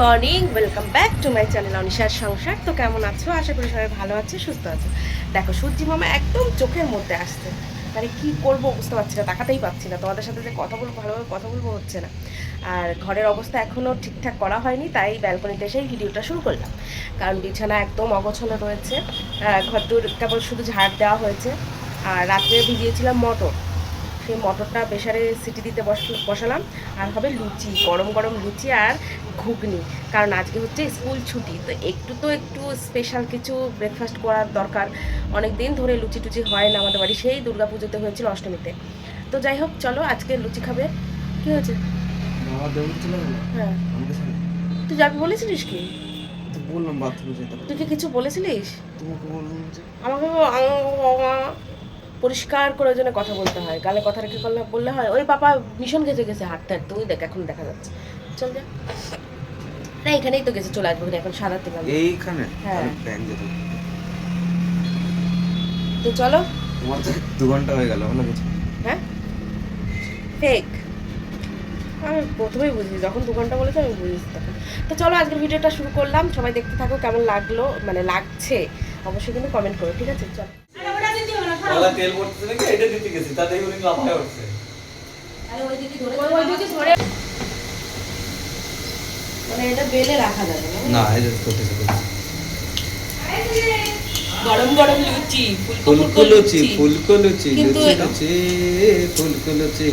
Morning welcome back to my channel অনিশার সংসার। তো কেমন আছো? আশা করি সবাই ভালো আছে, সুস্থ আছো। দেখো, সূর্যি মামা একদম চোখের মধ্যে আসছে। মানে কি করব বুঝতে পারছি না, তাকাতেই পাচ্ছি না। তোমাদের সাথে যে কথা বলব, ভালোভাবে কথা বলব হচ্ছে না। আর ঘরের অবস্থা এখনও ঠিকঠাক করা হয়নি, তাই ব্যালকনিতে এসেই ভিডিওটা শুরু করলাম। কারণ বিছানা একদম অগোছালো রয়েছে। ঘরটুর কেবল শুধু ঝাড় দেওয়া হয়েছে। আর রাত্রে ভিজিয়েছিলাম মটর। সেই মটরটা প্রেশারে সিটি দিতে বস- বসালাম আর হবে লুচি গরম গরম লুচি আর ঘুগনি। কারণ আজকে হচ্ছে স্কুল ছুটি তো একটু তো একটু স্পেশাল কিছু ব্রেকফাস্ট করার দরকার। অনেক দিন ধরে লুচি টুচি হয় না আমাদের বাড়ি সেই দুর্গা পুজোতে হয়েছিল অষ্টমীতে। তো যাই হোক চলো আজকে লুচি খাবে। কি হয়েছে? হ্যাঁ। তুই যাবি বলেছিলিস কি? বললাম বাথরুমে যেতে তুই কি কিছু বলেছিলিস? তোমাকে বললাম আমাকে পরিষ্কার করে জন্য কথা বলতে হয়। গালে কথা রেখে করলে বললে হয় ওই পাপা ভীষণ গেছে গেছে হাঁটতে হাঁটতে ওই দেখ এখন দেখা যাচ্ছে। চল যা। না এখানেই তো গেছে চলে আসব। এখন সাদা তেল এইখানে? হ্যাঁ। তো চলো। তোমার দু ঘণ্টা হয়ে গেল ভালো হ্যাঁ? ফেক আমি প্রথমেই বুঝি যখন দু ঘণ্টা বলেছে আমি বুঝেছি তখন তো চলো আজকের ভিডিওটা শুরু করলাম। সবাই দেখতে থাকো কেমন লাগল? মানে লাগছে? অবশ্যই কিন্তু কমেন্ট করো ঠিক আছে? চল। গলা তেল পড়তেছে নাকি? এটা দিতে গেছি। উনি লাফায় উঠছে। মানে এটা বেলে রাখা যাবে না? না করতেছে গরম গরম লুচি ফুলকো লুচি ফুলকো লুচি লুচি লুচি ফুলকো লুচি।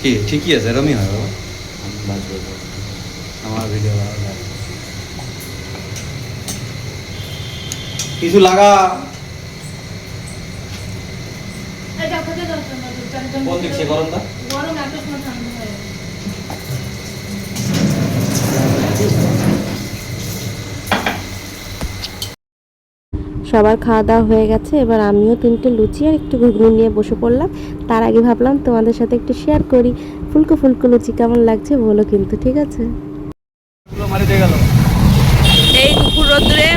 কি ঠিকই আছে এরমই হয় বাবা। আমার ভিডিও ভালো লাগে কিছু লাগা? কোন দিক সে গরমটা? সবার খাওয়া দাওয়া হয়ে গেছে এবার আমিও তিনটে লুচি আর একটু ঘুগনি নিয়ে বসে পড়লাম। তার আগে ভাবলাম তোমাদের সাথে একটু শেয়ার করি। ফুলকো ফুলকো লুচি কেমন লাগছে বলো কিন্তু ঠিক আছে? এই দুপুর রোদ্দুরে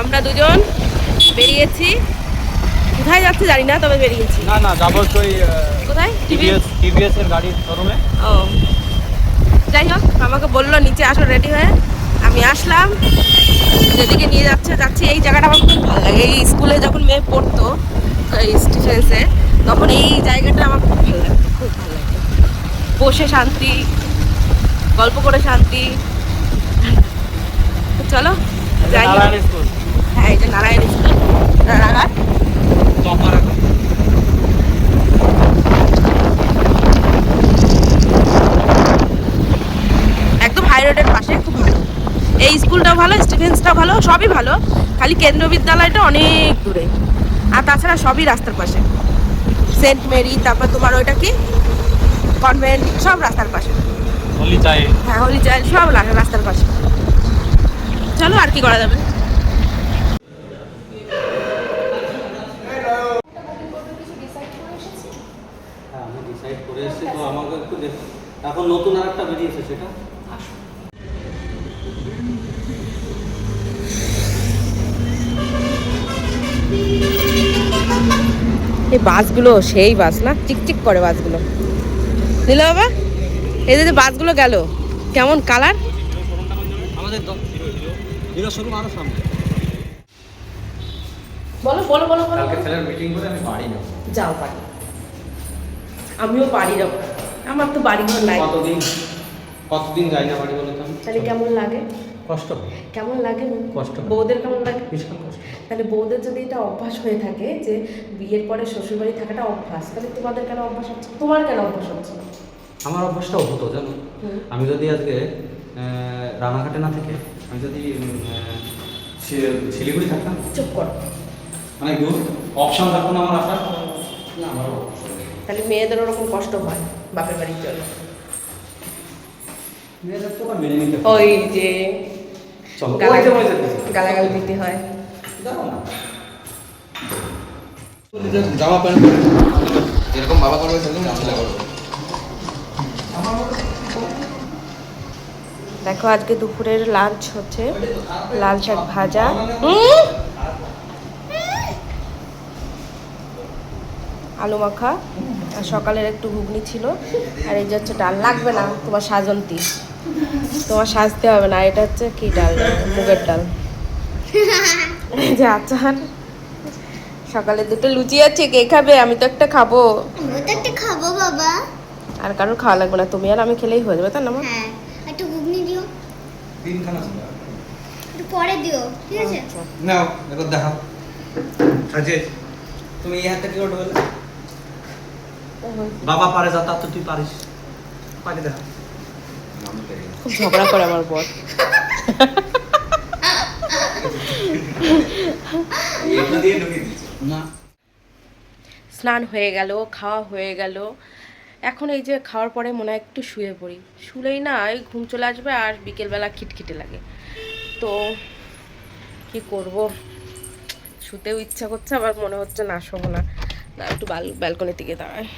আমরা দুজন বেরিয়েছি। কোথায় যাচ্ছে জানি না তবে বেরিয়েছি। না না যাব তো কোথায়? টিভিএস টিভিএস এর গাড়ির শোরুমে। ও। যাই হোক আমাকে বলল নিচে আসো রেডি হয়ে। আমি আসলাম। যেদিকে নিয়ে যাচ্ছে যাচ্ছি। এই জায়গাটা আমার খুব ভালো লাগে। এই স্কুলে যখন মেয়ে পড়তো এই স্টিফেন্সে তখন এই জায়গাটা আমার খুব ভালো লাগে খুব ভালো লাগে। বসে শান্তি গল্প করে শান্তি। চলো যাই হ্যাঁ যে নারায়ণ স্কুল। রানাঘাট একদম হাই রোডের পাশে খুব ভালো। এই স্কুলটাও ভালো স্টিফেন্সটাও ভালো সবই ভালো। খালি কেন্দ্রীয় বিদ্যালয়টা অনেক দূরে। আর তাছাড়া সবই রাস্তার পাশে। সেন্ট মেরি তারপর তোমার ওইটা কি? কনভেন্ট সব রাস্তার পাশে। হ্যাঁ হলি চাইল সব রাস্তার পাশে। চলো আর কি করা যাবে হ্যাঁ আমি ডিসাইড করে এসেছি তো আমাকে একটু দেখ এখন নতুন আর একটা বেরিয়েছে সেটা? এই বাসগুলো সেই বাস না? চিকচিক করে বাসগুলো। নিল বাবা এই যে বাসগুলো গেল কেমন কালার? আমাদের তো হিরো শোরুম আরও সামনে। বলো বলো বলো বলো কালকে ছেলের মিটিং করে আমি বাড়ি যাব। যাও বাড়ি। আমিও বাড়ি যাব। আমার তো বাড়ি ঘর নাই। কতদিন কতদিন যাই না বাড়ি বলে তাহলে কেমন লাগে? কষ্ট কেমন লাগে? কষ্ট। বউদের কেমন লাগে? বিশাল কষ্ট। তাহলে বউদের যদি এটা অভ্যাস হয়ে থাকে যে বিয়ের পরে শ্বশুরবাড়ি থাকাটা অভ্যাস তাহলে তোমাদের কেন অভ্যাস হচ্ছে তোমার কেন অভ্যাস হচ্ছে আমার অভ্যাসটা হতো জানো? আমি যদি আজকে রানাঘাটে না থেকে আমি যদি শিলিগুড়ি থাকতাম। চুপ করো। মানে অপশন থাকতো না আমার আসার। না আমারও তাহলে মেয়েদের ওরকম কষ্ট হয়? বাপের বাড়ির জন্য। ওই যে। গালাগাল দিতে হয়। জামা প্যান্ট যেরকম বাবা করবে সেরকম ছেলে করবে দেখো আজকে দুপুরের লাঞ্চ হচ্ছে। লাল শাক ভাজা। আলু মাখা। সকালের একটু ঘুগনি ছিল। আর এই যে হচ্ছে ডাল লাগবে না তোমার সাজন্তি। তোমার সাজতে হবে না এটা হচ্ছে কি ডাল? মুগের ডাল। এই যে আচার। সকালে দুটো লুচি আছে কে খাবে? আমি তো একটা খাব। একটা খাব বাবা। আর কারোর খাওয়া লাগবে না তুমি আর আমি খেলেই হয়ে যাবে তাই না হ্যাঁ একটু ঘুগনি দিও। তিনখানা একটু পরে দিও ঠিক আছে? আচ্ছা। নাও দেখো সাজিয়ে তুমি এই কি বাবা পারে যা তা তো তুই পারিস। পারি দেখা। খুব ঝগড়া করে আমার বর। স্নান হয়ে গেল খাওয়া হয়ে গেল। এখন এই যে খাওয়ার পরে মনে হয় একটু শুয়ে পড়ি। শুলেই না এই ঘুম চলে আসবে আর বিকেলবেলা খিটখিটে লাগে। তো কি করব? শুতেও ইচ্ছা করছে আবার মনে হচ্ছে না শোবো না। না একটু বাল ব্যালকনি থেকে দাঁড়ায়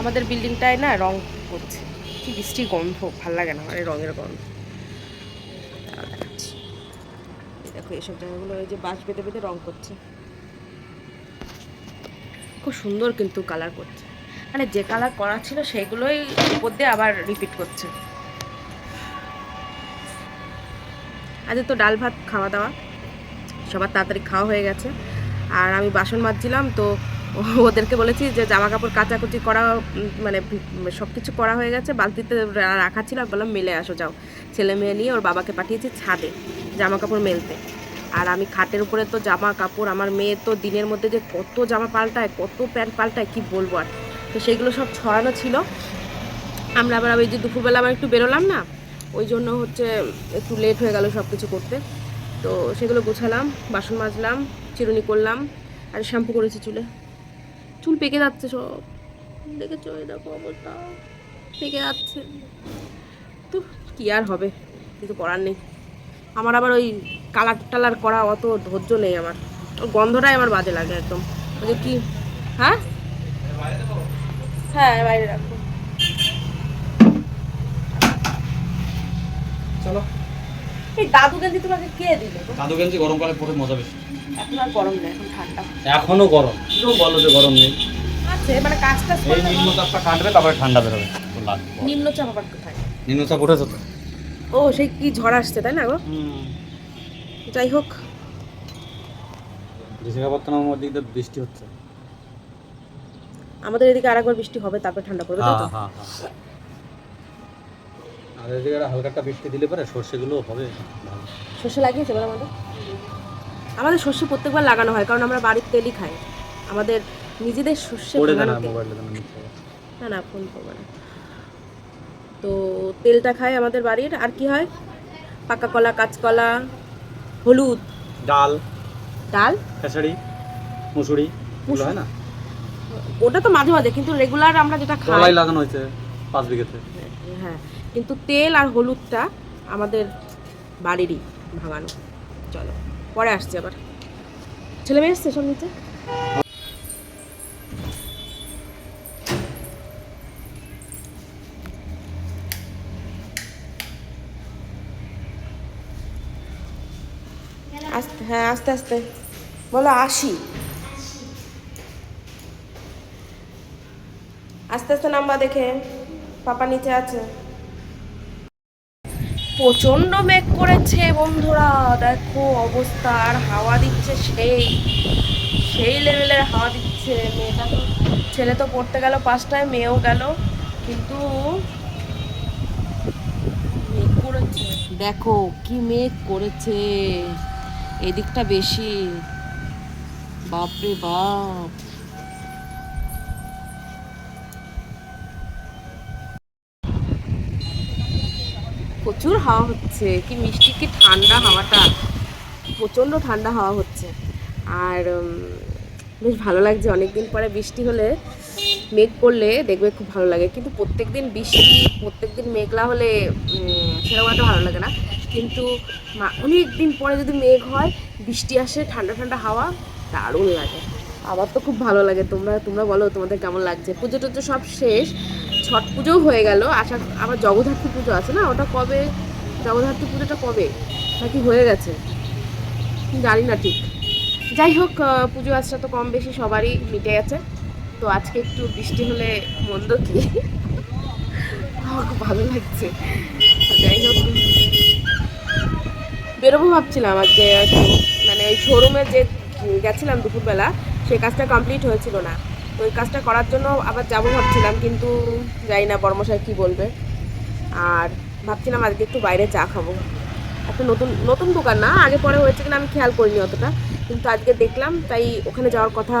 আমাদের বিল্ডিংটায় না রং করছে। কি বৃষ্টি গন্ধ, ভালো লাগে না এই রঙের গন্ধ। দেখো, এইসব জায়গাগুলো ওই যে বাঁশ বেঁধে বেঁধে রং করছে। খুব সুন্দর কিন্তু কালার করছে। মানে যে কালার করা ছিল সেইগুলোই উপর দিয়ে আবার রিপিট করছে। আজ তো ডাল ভাত খাওয়া দাওয়া। সবার তাড়াতাড়ি খাওয়া হয়ে গেছে। আর আমি বাসন মাজছিলাম, তো ওদেরকে বলেছি যে জামা কাপড় কাচাকুচি করা মানে সব কিছু করা হয়ে গেছে, বালতিতে রাখা ছিল বললাম, মেলে আসো, যাও। ছেলে মেয়ে নিয়ে ওর বাবাকে পাঠিয়েছি ছাদে জামা কাপড় মেলতে। আর আমি খাটের উপরে তো জামা কাপড় আমার মেয়ে তো দিনের মধ্যে যে কত জামা পাল্টায়, কত প্যান্ট পাল্টায়, কি বলব আর? তো সেগুলো সব ছড়ানো ছিল। আমরা আবার ওই যে দুপুরবেলা আবার একটু বেরোলাম না, ওই জন্য হচ্ছে একটু লেট হয়ে গেল সব কিছু করতে। তো সেগুলো গোছালাম, বাসন মাজলাম, চিরুনি করলাম, আর শ্যাম্পু করেছি চুলে। চুল পেকে যাচ্ছে সব। দেখেছ? দেখো অবস্থা। পেকে যাচ্ছে। তো কি আর হবে? কিছু করার নেই। আমার আবার ওই কালার টালার করা অত ধৈর্য নেই আমার। গন্ধটাই আমার বাজে লাগে একদম। ওই যে কি? হ্যাঁ? হ্যাঁ বাইরে রাখো। চলো। এই দাদু গেঞ্জি তোমাকে কে দিল? দাদু গেঞ্জি গরমকালে পরে মজা বেশি। এখন আর গরম নেই এখন ঠান্ডা। এখনও গরম? কেউ বলো যে গরম নেই। আছে মানে কাজটা এই নিম্নচাপটা কাটবে তারপরে ঠান্ডা বেরোবে। নিম্নচাপ আবার কোথায়? নিম্নচাপ উঠেছে তো। ও সেই কি ঝড় আসছে তাই না গো? যাই হোক। বিশাখাপত্তনমের দিক দিয়ে বৃষ্টি হচ্ছে। আমাদের এদিকে আরেকবার বৃষ্টি হবে তারপর ঠান্ডা পড়বে তো? হ্যাঁ হ্যাঁ আর এদিকে হালকা একটা বৃষ্টি দিলে পরে সর্ষেগুলো হবে। সর্ষে লাগিয়েছে বলো আমাদের? আমাদের শস্য প্রত্যেকবার লাগানো হয় কারণ আমরা বাড়ির তেলই খাই। আমাদের নিজেদের শস্য না না ফোন করব না। তো তেলটা খায় আমাদের বাড়ির আর কি হয়? পাকা কলা কাঁচকলা হলুদ। ডাল। ডাল? খেসারি মুসুরি হয় না? ওটা তো মাঝে মাঝে কিন্তু রেগুলার আমরা যেটা খাই লাগানো হয়েছে পাঁচ বিঘেতে। হ্যাঁ কিন্তু তেল আর হলুদটা আমাদের বাড়িরই ভাঙানো। চলো। পরে আসছি আবার। ছেলে মেয়ে এসছে সব নিচে হ্যাঁ আস্তে আস্তে। বলো, আসি। আস্তে আস্তে নাম্বার দেখে। পাপা নিচে আছে। প্রচণ্ড মেঘ করেছে বন্ধুরা। দেখো অবস্থা, আর হাওয়া দিচ্ছে সেই সেই লেভেলের হাওয়া দিচ্ছে। মেয়েটা ছেলে তো পড়তে গেল পাঁচটায়, মেয়েও গেল। কিন্তু মেঘ করেছে। দেখো কি মেঘ করেছে। এদিকটা বেশি। বাপরে বাপ। প্রচুর হাওয়া হচ্ছে। কি মিষ্টি, কি ঠান্ডা হাওয়াটা। প্রচণ্ড ঠান্ডা হাওয়া হচ্ছে। আর বেশ ভালো লাগছে। অনেকদিন পরে বৃষ্টি হলে মেঘ করলে দেখবে খুব ভালো লাগে। কিন্তু প্রত্যেক দিন বৃষ্টি প্রত্যেক দিন মেঘলা হলে সেরকম একটা ভালো লাগে না। কিন্তু অনেক দিন পরে যদি মেঘ হয়, বৃষ্টি আসে, ঠান্ডা ঠান্ডা হাওয়া, দারুণ লাগে। আমার তো খুব ভালো লাগে। তোমরা তোমরা বলো তোমাদের কেমন লাগছে? পুজো টুজো সব শেষ। ছট পুজোও হয়ে গেল। আশা, আবার জগদ্ধাত্রী পুজো আছে না? ওটা কবে? জগদ্ধাত্রী পুজোটা কবে? নাকি হয়ে গেছে? জানি না ঠিক। যাই হোক পুজো আজটা তো কম বেশি সবারই মিটে গেছে। তো আজকে একটু বৃষ্টি হলে মন্দ কি? আমার খুব ভালো লাগছে। যাই হোক। বেরোবো ভাবছিলাম আজকে মানে ওই শোরুমে যে গেছিলাম দুপুরবেলা, সেই কাজটা কমপ্লিট হয়েছিল না। তো ওই কাজটা করার জন্য আবার যাব ভাবছিলাম, কিন্তু জানি না বর্মশাই কী বলবে। আর ভাবছিলাম আজকে একটু বাইরে চা খাব। একটা নতুন নতুন দোকান না, আগে পরে হয়েছে কিনা আমি খেয়াল করিনি অতটা, কিন্তু আজকে দেখলাম, তাই ওখানে যাওয়ার কথা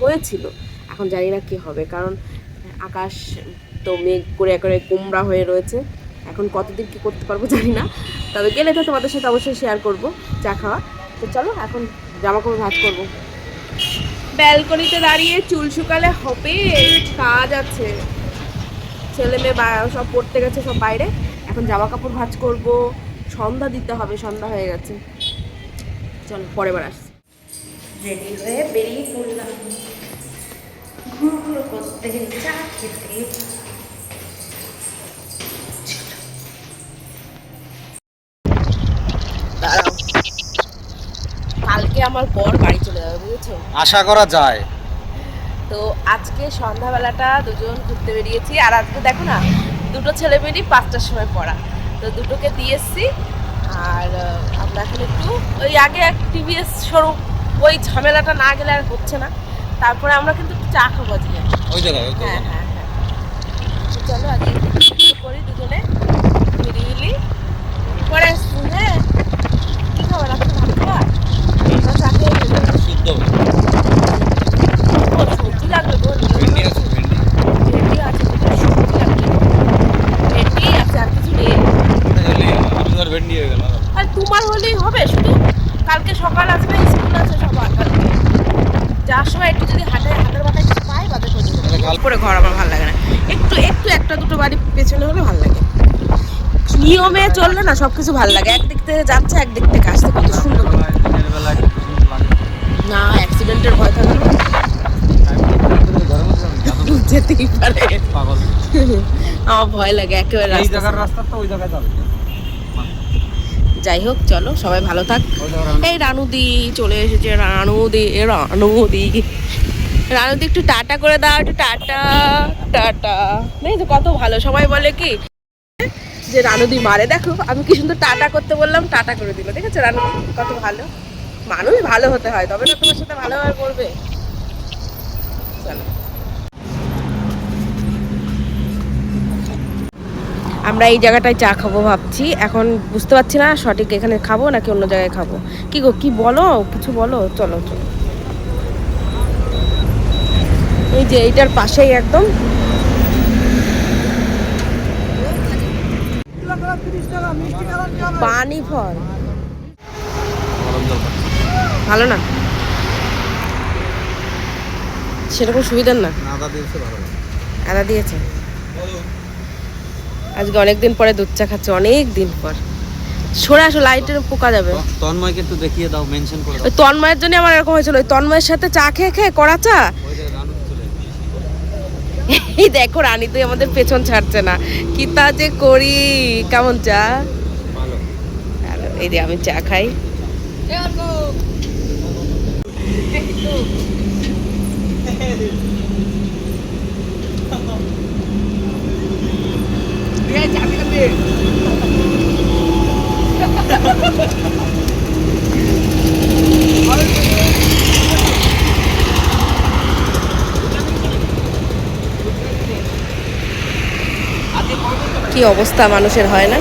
হয়েছিল। এখন জানি না কী হবে, কারণ আকাশ তো মেঘ করে করে কুমড়া হয়ে রয়েছে। এখন কতদিন কী করতে পারব জানি না, তবে গেলে তো তোমাদের সাথে অবশ্যই শেয়ার করব চা খাওয়া। তো চলো, এখন জামা কাপড় ভাজ করব। ব্যালকনিতে দাঁড়িয়ে চুল শুকালে হবে কাজ আছে। ছেলে মেয়ে বা- সব পড়তে গেছে সব বাইরে এখন জামা কাপড় ভাজ করব সন্ধ্যা দিতে হবে সন্ধ্যা হয়ে গেছে। চল পরে বার আসছি। রেডি হয়ে বেরিয়ে পড়লাম। ঘুরো ঘুরো করতে চা খেতে। কালকে আমার বর বুঝেছ? আশা করা যায়। তো আজকে সন্ধ্যাবেলাটা দুজন ঘুরতে বেরিয়েছি আর আজকে দেখো না দুটো ছেলে মেয়েরই পাঁচটার সময় পড়া। তো দুটোকে দিয়ে এসছি আর আমরা এখন একটু ওই আগে এক টিভিএস শোরুম ওই ঝামেলাটা না গেলে আর হচ্ছে না। তারপরে আমরা কিন্তু একটু চা খাব আজকে। ওই জায়গায় হ্যাঁ হ্যাঁ হ্যাঁ। চলো আগে একটু করি দুজনে মিলিমিলি। পরে হ্যাঁ। কী খাবার না চা খেয়ে নেবে? শুদ্ধ ও, সবজি লাগবে গো ভেন্ডি আছে ভেন্ডি ভেন্ডি আছে দুটো সবজি লাগবে ভেন্ডি আছে আর কিছু নেই আলু আর ভেন্ডি হয়ে গেল আর তোমার হলেই হবে শুধু কালকে সকাল আসবে স্কুল আছে সবার কালকে যার সময় একটু যদি হাটে হাটের বাটায় কিছু পাই বাদে করে। করে ঘর আমার ভালো লাগে না। একটু একটু একটা দুটো বাড়ি পেছনে হলে ভালো লাগে। নিয়মে চললে না সব কিছু ভালো লাগে। একদিক থেকে যাচ্ছে একদিক থেকে আসতে কত সুন্দর। দিনের একটু সুন্দর না অ্যাক্সিডেন্টের ভয় থাকে না। যেতেই পারে। পাগল। আমার ভয় লাগে একেবারে এই রাস্তা জায়গার রাস্তা তো ওই জায়গায় যাবে। যাই হোক, চলো, সবাই ভালো থাক। এই রানুদি চলে এসেছে, রানুদি রানুদি। রানুদি, একটু টাটা করে দাও, একটু টাটা টাটা। তো কত ভালো, সবাই বলে কি, যে রানুদি মারে। দেখো, আমি কি সুন্দর টাটা করতে বললাম, টাটা করে দিল। দেখেছ রানুদি কত ভালো। মানুষ ভালো হতে হয়, তবে না তোমার সাথে ভালোভাবে করবে। চলো। আমরা এই জায়গাটায় চা খাব ভাবছি। এখন বুঝতে পারছি না সঠিক এখানে খাব নাকি অন্য জায়গায় খাব। কি গো কি বলো? কিছু বলো? চলো চলো। এই যে এইটার পাশেই একদম। পানি ফল। ভালো না? সেরকম সুবিধার না? আদা দিয়েছে ভালো আদা দিয়েছে? আজকে অনেক দিন পরে দুধ চা খাচ্ছে অনেক দিন পর। সরে আসো লাইটের পোকা যাবে। তন্ময়কে একটু দেখিয়ে দাও মেনশন করে দাও। ওই তন্ময়ের জন্য আমার এরকম হয়েছিল ওই তন্ময়ের সাথে চা খেয়ে খেয়ে করা চা? এই দেখো রানী তুই আমাদের পেছন ছাড়ছে না। কি তা যে করি কেমন চা? ভালো। এই যে আমি চা খাই। কি অবস্থা মানুষের হয় না?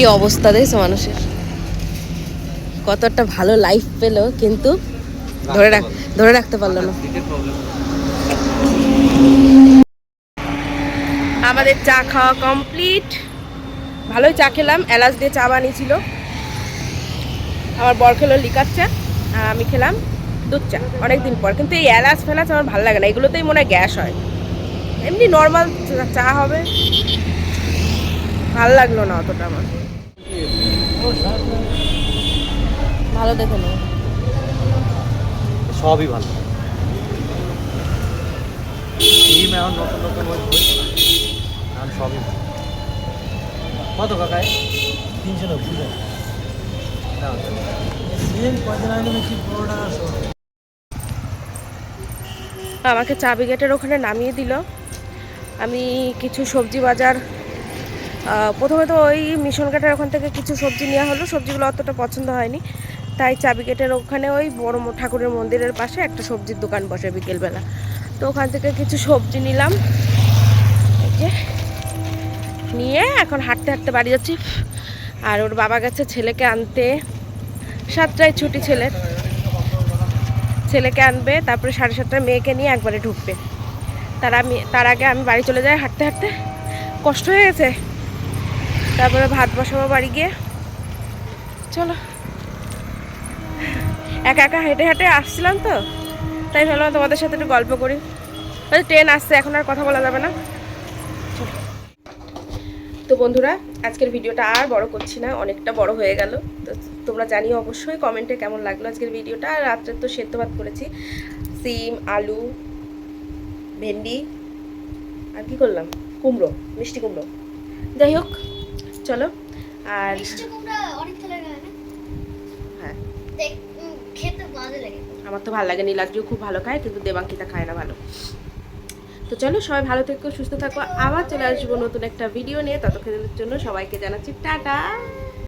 কি অবস্থা দেখছ মানুষের? কত একটা ভালো লাইফ পেল কিন্তু ধরে রাখ ধরে রাখতে পারল না। আমাদের চা খাওয়া কমপ্লিট ভালোই চা খেলাম এলাচ দিয়ে চা বানিয়েছিল। আমার বর খেলো লিকার চা আর আমি খেলাম দুধ চা অনেকদিন পর। কিন্তু এই এলাচ ফেলাচ আমার ভালো লাগে না এগুলোতেই মনে হয় গ্যাস হয়। এমনি নর্মাল চা হবে। ভালো লাগল না অতটা আমার। ভালো দেখে নো। সবই ভালো। টিম এখন নতুন নতুন হয়েছে এখন সবই ভালো। কত কাকায় তিনশো নব্বই। সেম কদিন আগে নাকি পুরোটা আমাকে চাবি গেটের ওখানে নামিয়ে দিল। আমি কিছু সবজি বাজার প্রথমে তো ওই মিশন গেটের ওখান থেকে কিছু সবজি নেওয়া হলো। সবজিগুলো অতটা পছন্দ হয়নি। তাই চাবি গেটের ওখানে ওই বড় ঠাকুরের মন্দিরের পাশে একটা সবজির দোকান বসে বিকেলবেলা। তো ওখান থেকে কিছু সবজি নিলাম। নিয়ে এখন হাঁটতে হাঁটতে বাড়ি যাচ্ছি। আর ওর বাবা গেছে ছেলেকে আনতে। সাতটায় ছুটি ছেলের। ছেলেকে আনবে, তারপরে সাড়ে সাতটায় মেয়েকে নিয়ে একবারে ঢুকবে। তার তার আগে আমি বাড়ি চলে যাই হাঁটতে হাঁটতে। কষ্ট হয়ে গেছে। তারপরে ভাত বসাবো বাড়ি গিয়ে। চলো। একা একা হেঁটে হেঁটে আসছিলাম তো, তাই ভাবলাম তোমাদের সাথে একটু গল্প করি। ট্রেন আসছে, এখন আর কথা বলা যাবে না। তো বন্ধুরা, আজকের ভিডিওটা আর বড় করছি না, অনেকটা বড় হয়ে গেল। তো তোমরা জানিও অবশ্যই কমেন্টে কেমন লাগল আজকের ভিডিওটা। আর রাত্রে তো সেদ্ধ ভাত করেছি, সিম, আলু, ভেন্ডি, আর কি করলাম? কুমড়ো, মিষ্টি কুমড়ো। যাই হোক। চলো। আর হ্যাঁ আমার তো ভালো লাগে নীলাদ্রিও খুব ভালো খায় কিন্তু দেবাঙ্কিতা খায় না ভালো। তো চলো সবাই ভালো থেকো সুস্থ থাকো। আবার চলে আসব নতুন একটা ভিডিও নিয়ে। ততক্ষণের জন্য সবাইকে জানাচ্ছি টাটা।